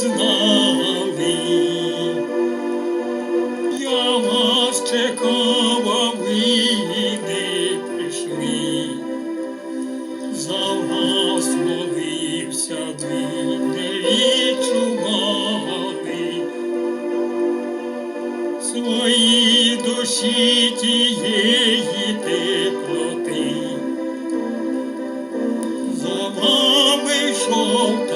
з я вас чекала, ви не прийшли, за вас молився дві невічуваний, свої душі тієї теплоти, за вами йшов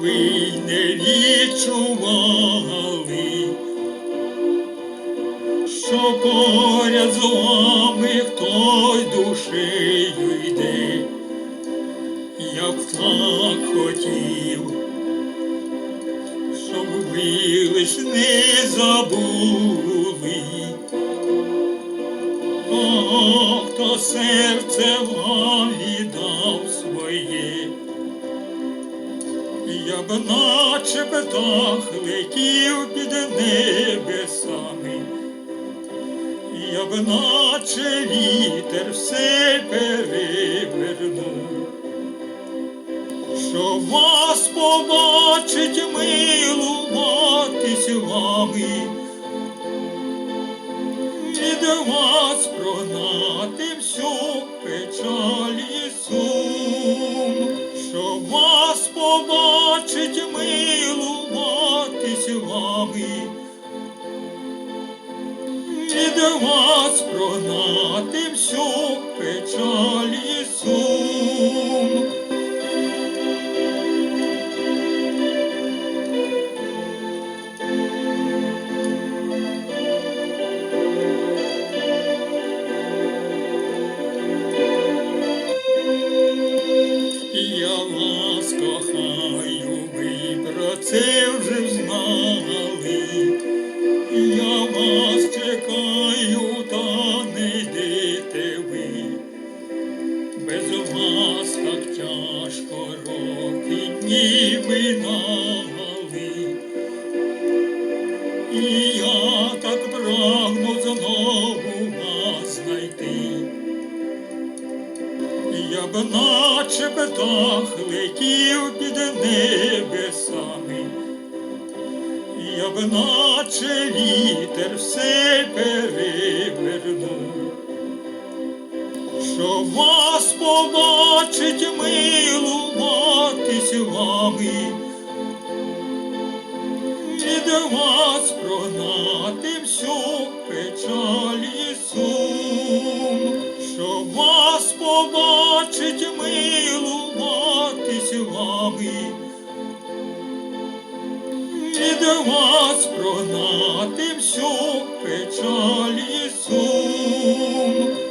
ви не відчували, що поряд з вами хтось душею йде, я б так хотів, щоб ви лиш не забули. Хто серце вам віддав своє, я б наче птах летів під небесами, я б наче вітер все перевернув, що вас побачить милуватись вами від вас прогнати всю печаль і сум, що вас побачить милуватись вами, від вас прогнати всю печаль ви про Я б наче птах летів під небесами, я б наче вітер все перевернув, що вас побачить милуватись вами, від вас прогнати всю печаль і сум, що вас побачить Хочуть милуватись вами, від вас прогнати всю печаль і сум.